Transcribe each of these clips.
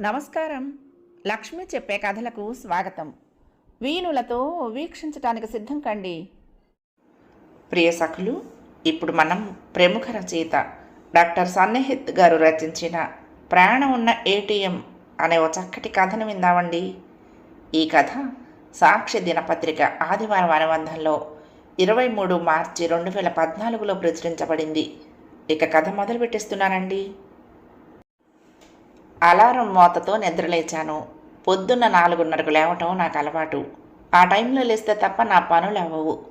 నమస్కారం. లక్ష్మి చెప్పే కథలకు స్వాగతం. వీణులతో వీక్షించటానికి సిద్ధం కండి. ప్రియ సఖులు ఇప్పుడు మనం ప్రముఖ రచయిత డాక్టర్ సన్నిహిత్ గారు రచించిన ప్రాణం ఉన్న ఏటీఎం అనే ఓ చక్కటి కథను విందామండి. ఈ కథ సాక్షి దినపత్రిక ఆదివారం అనుబంధంలో ఇరవై మూడు మార్చి రెండు వేల పద్నాలుగులో ప్రచురించబడింది. ఇక కథ మొదలు పెట్టేస్తున్నానండి. అలారం మోతతో నిద్రలేచాను. పొద్దున్న నాలుగున్నరకు లేవటం నాకు అలవాటు. ఆ టైంలో లేస్తే తప్ప నా పనులు అవ్వవు.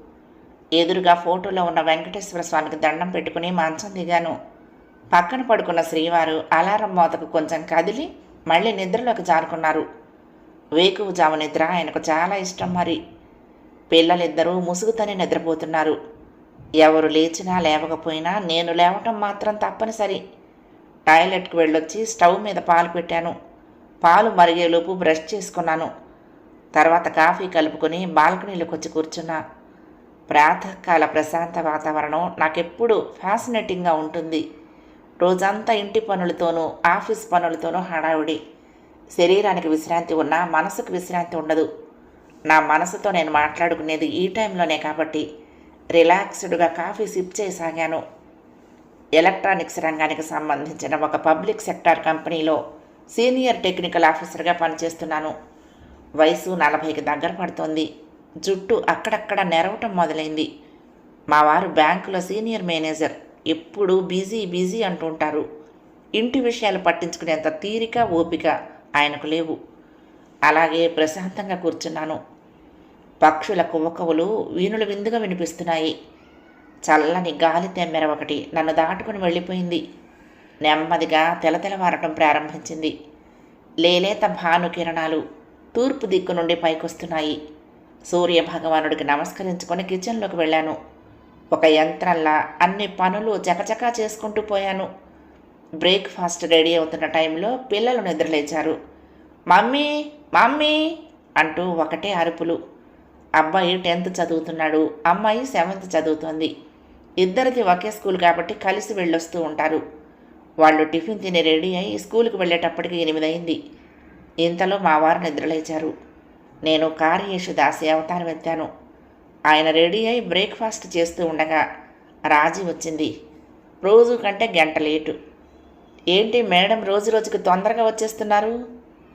ఎదురుగా ఫోటోలో ఉన్న వెంకటేశ్వర స్వామికి దండం పెట్టుకుని మంచం దిగాను. పక్కన పడుకున్న శ్రీవారు అలారం మోతకు కొంచెం కదిలి మళ్ళీ నిద్రలోకి జారుకున్నారు. వేకువజాము నిద్ర ఆయనకు చాలా ఇష్టం మరి. పిల్లలిద్దరూ ముసుగుతని నిద్రపోతున్నారు. ఎవరు లేచినా లేవకపోయినా నేను లేవటం మాత్రం తప్పనిసరి. టాయిలెట్కి వెళ్ళొచ్చి స్టవ్ మీద పాలు పెట్టాను. పాలు మరిగేలోపు బ్రష్ చేసుకున్నాను. తర్వాత కాఫీ కలుపుకొని బాల్కనీలోకి వచ్చి కూర్చున్నా. ప్రాతకాల ప్రశాంత వాతావరణం నాకెప్పుడు ఫ్యాసినేటింగ్గా ఉంటుంది. రోజంతా ఇంటి పనులతోనూ ఆఫీస్ పనులతోనూ హడావుడి. శరీరానికి విశ్రాంతి ఉన్నా మనసుకు విశ్రాంతి ఉండదు. నా మనసుతో నేను మాట్లాడుకునేది ఈ టైంలోనే కాబట్టి. రిలాక్స్డ్గా కాఫీ సిప్ చేయసాగాను ఎలక్ట్రానిక్స్ రంగానికి సంబంధించిన ఒక పబ్లిక్ సెక్టార్ కంపెనీలో సీనియర్ టెక్నికల్ ఆఫీసర్గా పనిచేస్తున్నాను. వయసు నలభైకి దగ్గర పడుతోంది. జుట్టు అక్కడక్కడ నెరవటం మొదలైంది. మా వారు బ్యాంకులో సీనియర్ మేనేజర్ ఎప్పుడూ బిజీ బిజీ అంటుంటారు. ఇంటి విషయాలు పట్టించుకునేంత తీరిక ఓపిక ఆయనకు లేవు. అలాగే ప్రశాంతంగా కూర్చున్నాను. పక్షుల కువకవులు వీణులు విందుగా వినిపిస్తున్నాయి. చల్లని గాలి తెమ్మెర ఒకటి నన్ను దాటుకుని వెళ్ళిపోయింది. నెమ్మదిగా తెలతెలవారటం ప్రారంభించింది. లేలేత భాను కిరణాలు తూర్పు దిక్కు నుండి పైకొస్తున్నాయి. సూర్య భగవానుడికి నమస్కరించుకొని కిచెన్లోకి వెళ్ళాను. ఒక యంత్రంలా అన్ని పనులు చకచకా చేసుకుంటూ పోయాను. బ్రేక్ఫాస్ట్ రెడీ అవుతున్న టైంలో పిల్లలు నిద్రలేచారు. మమ్మీ! మమ్మీ! అంటూ ఒకటే అరుపులు. అబ్బాయి టెన్త్ చదువుతున్నాడు అమ్మాయి సెవెంత్ చదువుతోంది. ఇద్దరిది ఒకే స్కూల్ కాబట్టి కలిసి వెళ్ళొస్తూ ఉంటారు. వాళ్ళు టిఫిన్ తిని రెడీ అయి స్కూల్కి వెళ్ళేటప్పటికి ఎనిమిదయింది. ఇంతలో మా వారు నిద్రలేచారు. నేను కార్యేషు దాసి అవతారం ఎత్తాను. ఆయన రెడీ అయి బ్రేక్ఫాస్ట్ చేస్తూ ఉండగా రాజీ వచ్చింది. రోజు కంటే గంట లేటు. ఏంటి మేడం రోజు రోజుకి తొందరగా వచ్చేస్తున్నారు?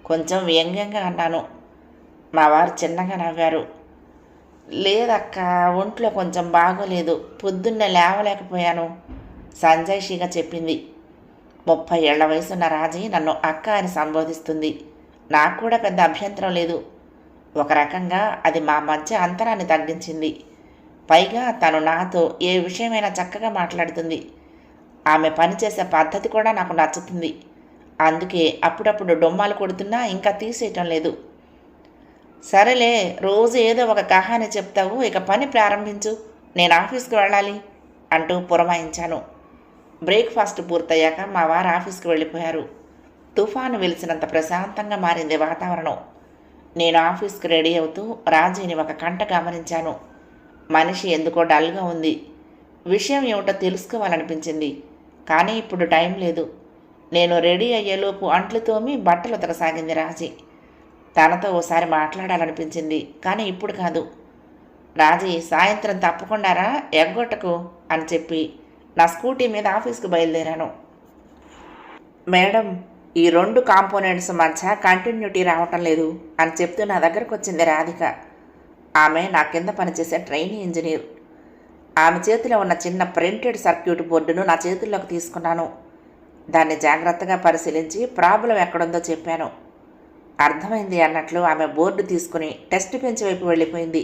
కొంచెం వ్యంగ్యంగా అన్నాను. మా వారు చిన్నగా నవ్వారు. లేదక్క ఒంట్లో కొంచెం బాగోలేదు. పొద్దున్నే లేవలేకపోయాను సంజయ్షిగా చెప్పింది. ముప్పై ఏళ్ళ వయసున్న రాజీ నన్ను అక్క అని సంబోధిస్తుంది. నాకు కూడా పెద్ద అభ్యంతరం లేదు. ఒక రకంగా అది మా మధ్య అంతరాన్ని తగ్గించింది. పైగా తను నాతో ఏ విషయమైనా చక్కగా మాట్లాడుతుంది. ఆమె పనిచేసే పద్ధతి కూడా నాకు నచ్చుతుంది. అందుకే అప్పుడప్పుడు డొమ్మాలు కొడుతున్నా ఇంకా తీసేయటం లేదు. సరేలే రోజు ఏదో ఒక కహాని చెప్తావు ఇక పని ప్రారంభించు. నేను ఆఫీస్కి వెళ్ళాలి అంటూ పురమాయించాను. బ్రేక్ఫాస్ట్ పూర్తయ్యాక మా వారు ఆఫీస్కి వెళ్ళిపోయారు. తుఫాను వెలిసినంత ప్రశాంతంగా మారింది వాతావరణం. నేను ఆఫీస్కి రెడీ అవుతూ రాజీని ఒక కంట గమనించాను. మనిషి ఎందుకో డల్గా ఉంది. విషయం ఏమిటో తెలుసుకోవాలనిపించింది. కానీ ఇప్పుడు టైం లేదు. నేను రెడీ అయ్యేలోపు అంట్లు తోమి బట్టలు ఉతకసాగింది రాజీ. తనతో ఓసారి మాట్లాడాలనిపించింది. కానీ ఇప్పుడు కాదు. రాజీ సాయంత్రం తప్పకుండారా ఎగ్గొట్టకు? అని చెప్పి నా స్కూటీ మీద ఆఫీస్కి బయలుదేరాను. మేడం ఈ రెండు కాంపోనెంట్స్ మధ్య కంటిన్యూటీ రావటం లేదు అని చెప్తూ నా దగ్గరకు వచ్చింది రాధిక. ఆమె నా కింద పనిచేసే ట్రైనింగ్ ఇంజనీర్. ఆమె చేతిలో ఉన్న చిన్న ప్రింటెడ్ సర్క్యూట్ బోర్డును నా చేతుల్లోకి తీసుకున్నాను. దాన్ని జాగ్రత్తగా పరిశీలించి ప్రాబ్లం ఎక్కడుందో చెప్పాను. అర్థమైంది అన్నట్లు ఆమె బోర్డు తీసుకుని టెస్ట్ బెంచ్ వైపు వెళ్ళిపోయింది.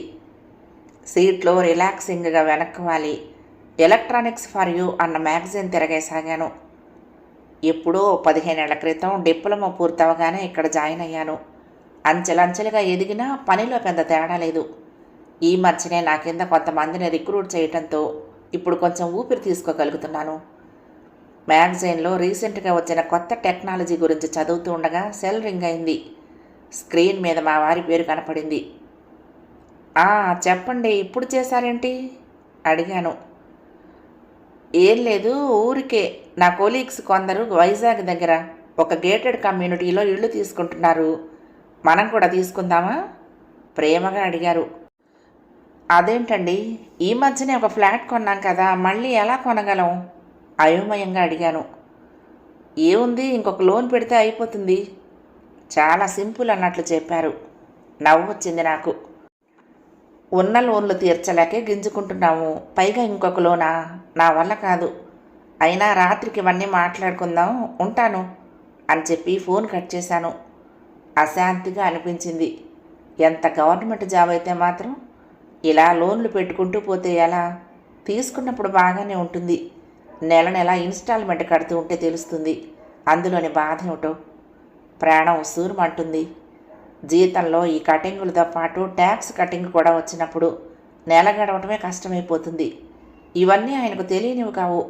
సీట్లో రిలాక్సింగ్గా వెనక్కి వాలి. ఎలక్ట్రానిక్స్ ఫర్ యూ అన్న మ్యాగజైన్ తిరగేసాగాను. ఎప్పుడో పదిహేనేళ్ళ క్రితం డిప్లొమా పూర్తవగానే ఇక్కడ జాయిన్ అయ్యాను. అంచెలంచెలుగా ఎదిగినా పనిలో పెద్ద తేడా లేదు. ఈ మధ్యనే నా కింద కొంతమందిని రిక్రూట్ చేయటంతో ఇప్పుడు కొంచెం ఊపిరి తీసుకోగలుగుతున్నాను. మ్యాగజైన్లో రీసెంట్గా వచ్చిన కొత్త టెక్నాలజీ గురించి చదువుతూ ఉండగా సెల్ రింగ్ అయింది. స్క్రీన్ మీద మా వారి పేరు కనపడింది. చెప్పండి ఇప్పుడు చేశారేంటి? అడిగాను. ఏం లేదు ఊరికే. నా కొలీగ్స్ కొందరు వైజాగ్ దగ్గర ఒక గేటెడ్ కమ్యూనిటీలో ఇల్లు తీసుకుంటున్నారు. మనం కూడా తీసుకుందామా? ప్రేమగా అడిగారు. అదేంటండి ఈ మధ్యనే ఒక ఫ్లాట్ కొన్నాం కదా మళ్ళీ ఎలా కొనగలం? అయోమయంగా అడిగాను. ఏముంది ఇంకొక లోన్ పెడితే అయిపోతుంది. చాలా సింపుల్ అన్నట్లు చెప్పారు. నవ్వు వచ్చింది నాకు. ఉన్న లోన్లు తీర్చలేకే గింజుకుంటున్నాము. పైగా ఇంకొక లోనా? నా వల్ల కాదు. అయినా రాత్రికి ఇవన్నీ మాట్లాడుకుందాం ఉంటాను అని చెప్పి ఫోన్ కట్ చేశాను. అశాంతిగా అనిపించింది. ఎంత గవర్నమెంట్ జాబ్ అయితే మాత్రం ఇలా లోన్లు పెట్టుకుంటూ పోతే ఎలా? తీసుకున్నప్పుడు బాగానే ఉంటుంది. నెల నెల ఇన్స్టాల్మెంట్ కడుతూ ఉంటే తెలుస్తుంది. అందులోని బాధ ఏమిటో? ప్రాణం సూరమంటుంది. జీతంలో ఈ కటింగులతో పాటు ట్యాక్స్ కటింగ్ కూడా వచ్చినప్పుడు నెల గడవటమే కష్టమైపోతుంది. ఇవన్నీ ఆయనకు తెలియనివి కావు.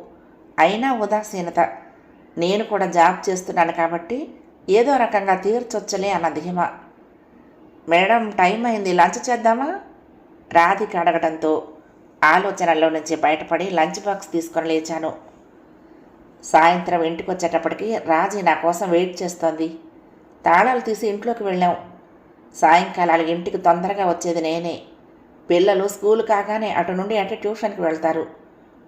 అయినా ఉదాసీనత. నేను కూడా జాబ్ చేస్తున్నాను కాబట్టి ఏదో రకంగా తీర్చొచ్చలే అన్న ధీమా మేడం టైం అయింది. లంచ్ చేద్దామా? రాధిక అడగడంతో ఆలోచనల్లో నుంచి బయటపడి లంచ్ బాక్స్ తీసుకొని లేచాను. సాయంత్రం ఇంటికి వచ్చేటప్పటికి రాజీ నా కోసం వెయిట్ చేస్తోంది. తాళాలు తీసి ఇంట్లోకి వెళ్ళాం. సాయంకాలాలు ఇంటికి తొందరగా వచ్చేది నేనే. పిల్లలు స్కూల్ కాగానే అటు నుండి అటు ట్యూషన్కి వెళ్తారు.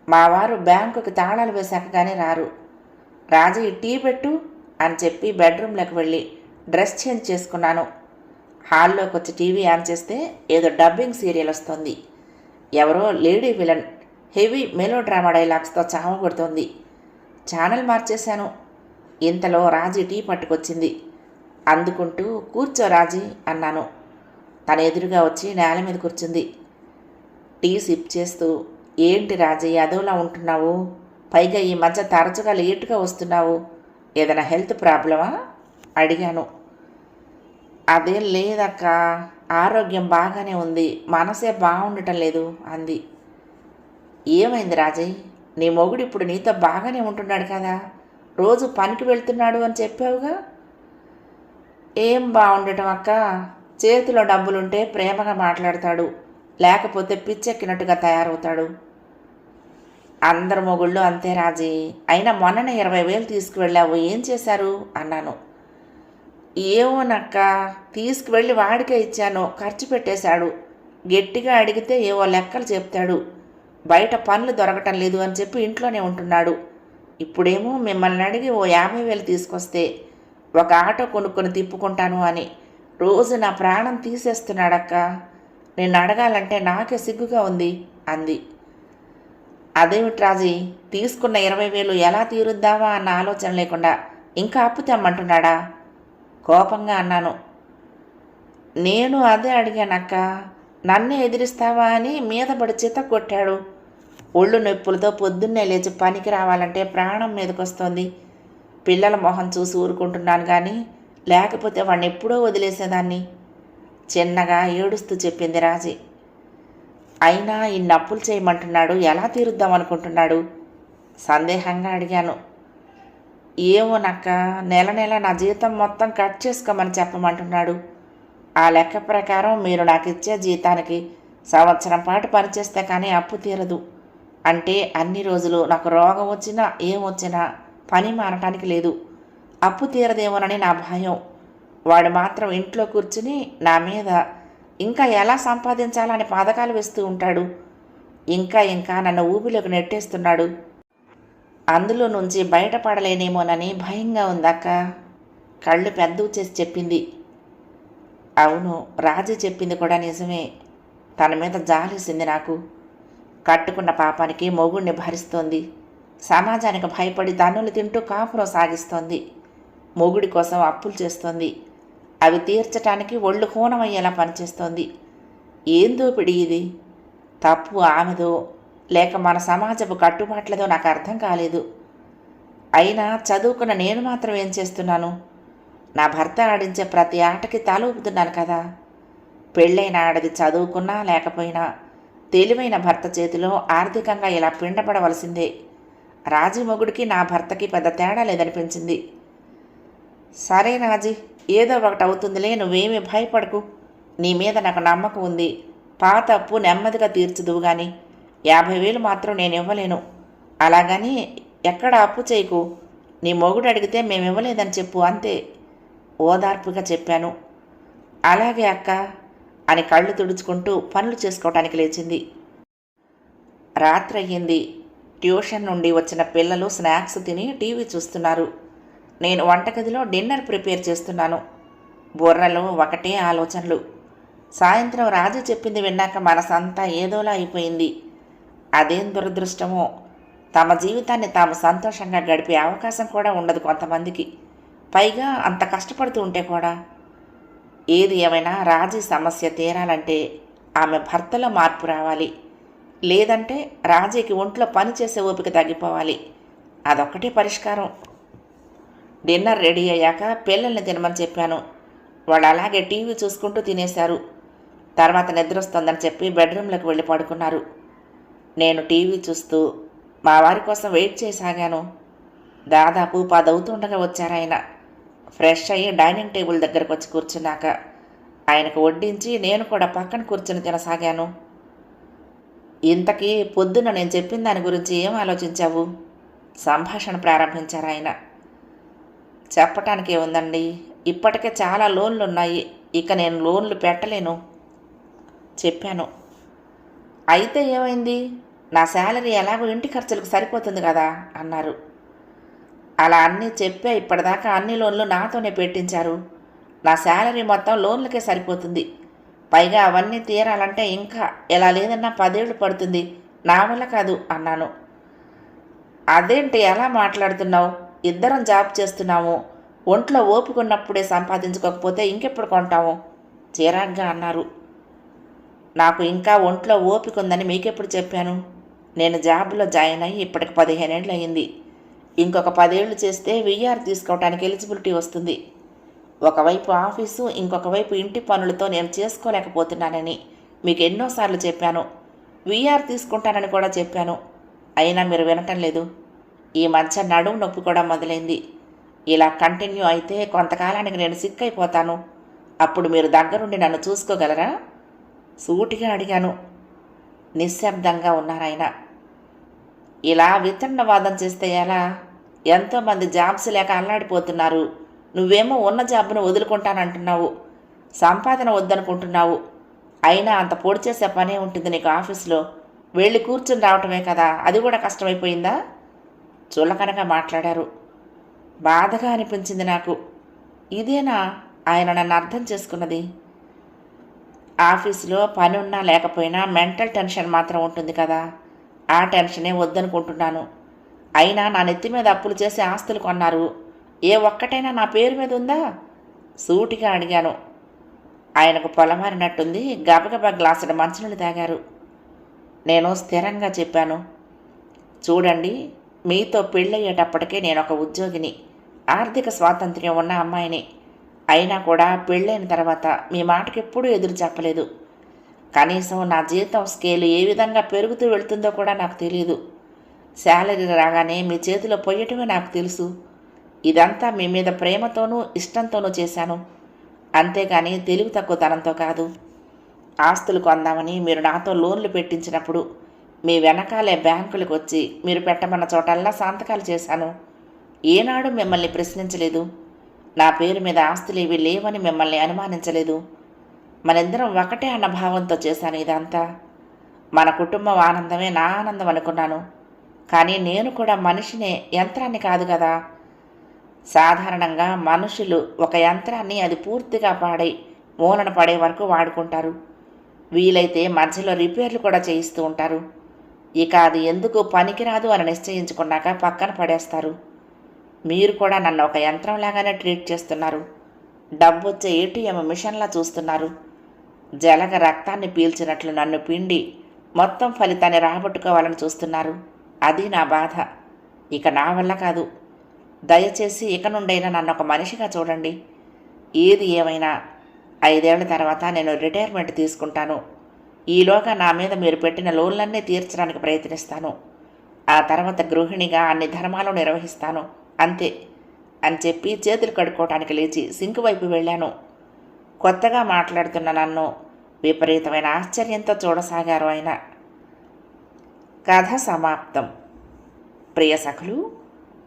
మా వారు బ్యాంకుకి తాళాలు వేశాక కానీ రారు. రాజీ టీ పెట్టు అని చెప్పి బెడ్రూమ్లోకి వెళ్ళి డ్రెస్ చేంజ్ చేసుకున్నాను. హాల్లోకి వచ్చి టీవీ ఆన్ చేస్తే ఏదో డబ్బింగ్ సీరియల్ వస్తుంది. ఎవరో lady villain heavy melodrama డైలాగ్స్తో చావగొడుతుంది. ఛానల్ మార్చేశాను. ఇంతలో రాజీ టీ పట్టుకొచ్చింది. అందుకుంటూ కూర్చో రాజీ అన్నాను. తన ఎదురుగా వచ్చి నేల మీద కూర్చుంది. టీ సిప్ చేస్తూ ఏంటి రాజీ అదోలా ఉంటున్నావు? పైగా ఈ మధ్య తరచుగా లేటుగా వస్తున్నావు. ఏదైనా హెల్త్ ప్రాబ్లమా? అడిగాను. అదేం లేదక్క. ఆరోగ్యం బాగానే ఉంది. మనసే బాగుండటం లేదు అంది. ఏమైంది రాజయ్ నీ మొగుడు ఇప్పుడు నీతో బాగానే ఉంటున్నాడు కదా. రోజు పనికి వెళ్తున్నాడు అని చెప్పావుగా. ఏం బాగుండటం అక్క? చేతిలో డబ్బులుంటే ప్రేమగా మాట్లాడతాడు. లేకపోతే పిచ్చెక్కినట్టుగా తయారవుతాడు. అందరు మొగుళ్ళు అంతే రాజీ. అయినా మొన్ననే ఇరవై వేలు తీసుకువెళ్ళావు. ఏం చేశారు? అన్నాను. ఏమోనక్క తీసుకువెళ్ళి వాడికే ఇచ్చాను. ఖర్చు పెట్టేశాడు. గట్టిగా అడిగితే ఏవో లెక్కలు చెప్తాడు. బయట పనులు దొరకటం లేదు అని చెప్పి ఇంట్లోనే ఉంటున్నాడు. ఇప్పుడేమో మిమ్మల్ని అడిగి ఓ యాభై వేలు తీసుకొస్తే ఒక ఆటో కొనుక్కొని తిప్పుకుంటాను అని. రోజు నా ప్రాణం తీసేస్తున్నాడక్క. నిన్ను అడగాలంటే నాకే సిగ్గుగా ఉంది అంది. అదేమిటి రాజీ తీసుకున్న ఇరవై వేలు ఎలా తీరుద్దామా అన్న ఆలోచన లేకుండా ఇంకా అప్పు తెమ్మంటున్నాడా? కోపంగా అన్నాను. నేను అదే అడిగానక్క. నన్నే ఎదిరిస్తావా అని మీద పడి చిత్త కొట్టాడు. ఒళ్ళు నొప్పులతో పొద్దున్నే లేచి పనికి రావాలంటే ప్రాణం మీదకొస్తోంది. పిల్లల మొహం చూసి ఊరుకుంటున్నాను కానీ లేకపోతే వాడిని ఎప్పుడో వదిలేసేదాన్ని? చిన్నగా ఏడుస్తూ చెప్పింది రాజీ. అయినా ఇన్ని అప్పులు చేయమంటున్నాడు ఎలా తీరుద్దాం అనుకుంటున్నాడు? సందేహంగా అడిగాను. ఏమోనక్క నెల నెల నా జీతం మొత్తం కట్ చేసుకోమని చెప్పమంటున్నాడు. ఆ లెక్క ప్రకారం మీరు నాకు ఇచ్చే జీతానికి సంవత్సరం పాటు పనిచేస్తే కానీ అప్పు తీరదు. అంటే అన్ని రోజులు నాకు రోగం వచ్చినా ఏం వచ్చినా పని మారటానికి లేదు. అప్పు తీరదేమోనని నా భయం. వాడు మాత్రం ఇంట్లో కూర్చుని నా మీద ఇంకా ఎలా సంపాదించాలని పథకాలు వేస్తూ ఉంటాడు? ఇంకా ఇంకా నన్ను ఊబిలోకి నెట్టేస్తున్నాడు. అందులో నుంచి బయటపడలేనేమోనని భయంగా ఉందక్క. కళ్ళు పెద్దవి చేసి చెప్పింది. అవును రాజీ చెప్పింది కూడా నిజమే. తన మీద జాలేసింది నాకు. కట్టుకున్న పాపానికి మొగుణ్ణి భరిస్తోంది. సమాజానికి భయపడి దన్నులు తింటూ కాపురం సాగిస్తోంది. మొగుడి కోసం అప్పులు చేస్తోంది. అవి తీర్చటానికి ఒళ్ళు హూనమయ్యేలా పనిచేస్తోంది. ఏం దోపిడి ఇది? తప్పు ఆమెదో లేక మన సమాజపు కట్టుబాట్లదో నాకు అర్థం కాలేదు. అయినా చదువుకున్న నేను మాత్రం ఏం చేస్తున్నాను? నా భర్త ఆడించే ప్రతి ఆటకి తల ఊపుతున్నాను కదా. పెళ్ళైన ఆడది చదువుకున్నా లేకపోయినా తెలివైన భర్త చేతిలో ఆర్థికంగా ఇలా పిండపడవలసిందే రాజీ మొగుడికి నా భర్తకి పెద్ద తేడా లేదనిపించింది. సరే రాజీ ఏదో ఒకటి అవుతుందిలే నువ్వేమీ భయపడకు. నీ మీద నాకు నమ్మకం ఉంది. పాత అప్పు నెమ్మదిగా తీర్చుదువు గాని యాభై వేలు మాత్రం నేను ఇవ్వలేను. అలాగని ఎక్కడ అప్పు చేయకు. నీ మొగుడు అడిగితే మేము ఇవ్వలేదని చెప్పు అంతే. ఓదార్పుగా చెప్పాను. అలాగే అక్క అని కళ్ళు తుడుచుకుంటూ పనులు చేసుకోవటానికి లేచింది. రాత్రి అయ్యింది. ట్యూషన్ నుండి వచ్చిన పిల్లలు స్నాక్స్ తిని టీవీ చూస్తున్నారు. నేను వంటగదిలో డిన్నర్ ప్రిపేర్ చేస్తున్నాను. బుర్రలో ఒకటే ఆలోచనలు. సాయంత్రం రాజు చెప్పింది విన్నాక మనసంతా ఏదోలా అయిపోయింది. అదేం దురదృష్టమో. తమ జీవితాన్ని తాము సంతోషంగా గడిపే అవకాశం కూడా ఉండదు కొంతమందికి. పైగా అంత కష్టపడుతూ ఉంటే కూడా. ఏది ఏమైనా రాజీ సమస్య తీరాలంటే ఆమె భర్తలో మార్పు రావాలి. లేదంటే రాజీకి ఒంట్లో పని చేసే ఓపిక తగ్గిపోవాలి. అదొక్కటే పరిష్కారం. డిన్నర్ రెడీ అయ్యాక పిల్లల్ని తినమని చెప్పాను. వాళ్ళు అలాగే టీవీ చూసుకుంటూ తినేశారు. తర్వాత నిద్ర వస్తుందని చెప్పి బెడ్రూమ్లోకి వెళ్ళి పడుకున్నారు. నేను టీవీ చూస్తూ మా వారి కోసం వెయిట్ చేసాగాను దాదాపు పదవుతుండగా వచ్చారాయన ఫ్రెష్ అయ్యి డైనింగ్ టేబుల్ దగ్గరకు వచ్చి కూర్చున్నాక ఆయనకు వడ్డించి నేను కూడా పక్కన కూర్చుని తినసాగాను. ఇంతకీ పొద్దున నేను చెప్పిన దాని గురించి ఏం ఆలోచించావు? సంభాషణ ప్రారంభించారు ఆయన. చెప్పటానికి ఏముందండి? ఇప్పటికే చాలా లోన్లు ఉన్నాయి. ఇక నేను లోన్లు పెట్టలేను. చెప్పాను. అయితే ఏమైంది? నా శాలరీ ఎలాగో ఇంటి ఖర్చులకు సరిపోతుంది కదా అన్నారు. అలా అన్నీ చెప్పే ఇప్పటిదాకా అన్ని లోన్లు నాతోనే పెట్టించారు. నా శాలరీ మొత్తం లోన్లకే సరిపోతుంది. పైగా అవన్నీ తీరాలంటే ఇంకా ఎలా లేదన్నా పదేళ్ళు పడుతుంది. నా వల్ల కాదు అన్నాను. అదేంటి ఎలా మాట్లాడుతున్నావు? ఇద్దరం జాబ్ చేస్తున్నాము. ఒంట్లో ఓపుకున్నప్పుడే సంపాదించుకోకపోతే ఇంకెప్పుడు కొంటాము చిరాగ్గా అన్నారు. నాకు ఇంకా ఒంట్లో ఓపిక ఉందని మీకెప్పుడు చెప్పాను? నేను జాబ్లో జాయిన్ అయ్యి ఇప్పటికి పదిహేనేళ్ళు అయ్యింది ఇంకొక పదేళ్ళు చేస్తే విఆర్ తీసుకోవడానికి ఎలిజిబిలిటీ వస్తుంది. ఒకవైపు ఆఫీసు ఇంకొక వైపు ఇంటి పనులతో నేను చేసుకోలేకపోతున్నానని మీకు ఎన్నోసార్లు చెప్పాను. వీఆర్ తీసుకుంటానని కూడా చెప్పాను. అయినా మీరు వినటం లేదు. ఈ మధ్య నడుము నొప్పి కూడా మొదలైంది. ఇలా కంటిన్యూ అయితే కొంతకాలానికి నేను సిక్ అయిపోతాను అప్పుడు మీరు దగ్గరుండి నన్ను చూసుకోగలరా? సూటిగా అడిగాను. నిశ్శబ్దంగా ఉన్నారాయన ఇలా వితండవాదం చేస్తే ఎలా? ఎంతోమంది జాబ్స్ లేక అల్లాడిపోతున్నారు. నువ్వేమో ఉన్న జాబును వదులుకుంటానంటున్నావు. సంపాదన వద్దనుకుంటున్నావు. అయినా అంత పొడి చేసే పనే ఉంటుంది నీకు ఆఫీస్లో. వెళ్ళి కూర్చుని రావటమే కదా అది కూడా కష్టమైపోయిందా? చులకనగా మాట్లాడారు. బాధగా అనిపించింది నాకు. ఇదేనా ఆయన నన్ను అర్థం చేసుకున్నది? ఆఫీసులో పని ఉన్నా లేకపోయినా మెంటల్ టెన్షన్ మాత్రం ఉంటుంది కదా. ఆ టెన్షనే వద్దనుకుంటున్నాను. అయినా నా నెత్తి మీద అప్పులు చేసి ఆస్తులు కొన్నారు. ఏ ఒక్కటైనా నా పేరు మీద ఉందా? సూటిగా అడిగాను. ఆయనకు పొలమారినట్టుంది. గబగబా గ్లాసుల మంచినీళ్ళు తాగారు. నేను స్థిరంగా చెప్పాను. చూడండి మీతో పెళ్ళయ్యేటప్పటికే నేను ఒక ఉద్యోగిని. ఆర్థిక స్వాతంత్ర్యం ఉన్న అమ్మాయిని. అయినా కూడా పెళ్ళైన తర్వాత మీ మాటకి ఎప్పుడూ ఎదురు చెప్పలేదు. కనీసం నా జీతం స్కేల్ ఏ విధంగా పెరుగుతూ వెళ్తుందో కూడా నాకు తెలియదు శాలరీ రాగానే మీ చేతిలో పోయటమే నాకు తెలుసు. ఇదంతా మీ మీద ప్రేమతోనూ ఇష్టంతోనూ చేశాను. అంతేగాని తెలివి తక్కువతనంతో కాదు. ఆస్తులు కొందామని మీరు నాతో లోన్లు పెట్టించినప్పుడు మీ వెనకాలే బ్యాంకులకు వచ్చి మీరు పెట్టమన్న చోటల్లా సంతకాలు చేశాను. ఏనాడు మిమ్మల్ని ప్రశ్నించలేదు. నా పేరు మీద ఆస్తులు ఇవి లేవని మిమ్మల్ని అనుమానించలేదు. మనిద్దరం ఒకటే అన్న భావంతో చేశాను ఇదంతా. మన కుటుంబం ఆనందమే నా ఆనందం అనుకున్నాను. కానీ నేను కూడా మనిషినే యంత్రాన్ని కాదు కదా. సాధారణంగా మనుషులు ఒక యంత్రాన్ని అది పూర్తిగా పాడై మూలన పడే వరకు వాడుకుంటారు. వీలైతే మధ్యలో రిపేర్లు కూడా చేయిస్తూ ఉంటారు. ఇక అది ఎందుకు పనికిరాదు అని నిశ్చయించుకున్నాక పక్కన పడేస్తారు. మీరు కూడా నన్ను ఒక యంత్రంలాగానే ట్రీట్ చేస్తున్నారు. డబ్బు వచ్చే ఏటీఎం మిషన్లా చూస్తున్నారు. జలగ రక్తాన్ని పీల్చినట్లు నన్ను పిండి మొత్తం ఫలితాన్ని రాబట్టుకోవాలని చూస్తున్నారు. అది నా బాధ. ఇక నా వల్ల కాదు. దయచేసి ఇక నుండైనా నన్ను ఒక మనిషిగా చూడండి. ఏది ఏమైనా ఐదేళ్ళ తర్వాత నేను రిటైర్మెంట్ తీసుకుంటాను. ఈలోగా నా మీద మీరు పెట్టిన లోన్లన్నీ తీర్చడానికి ప్రయత్నిస్తాను. ఆ తర్వాత గృహిణిగా అన్ని ధర్మాలు నిర్వహిస్తాను. అంతే. అని చెప్పి చేతులు కడుక్కోవటానికి లేచి సింక్ వైపు వెళ్ళాను. కొత్తగా మాట్లాడుతున్న నన్ను విపరీతమైన ఆశ్చర్యంతో చూడసాగారు ఆయన. కథ సమాప్తం. ప్రియ సఖులు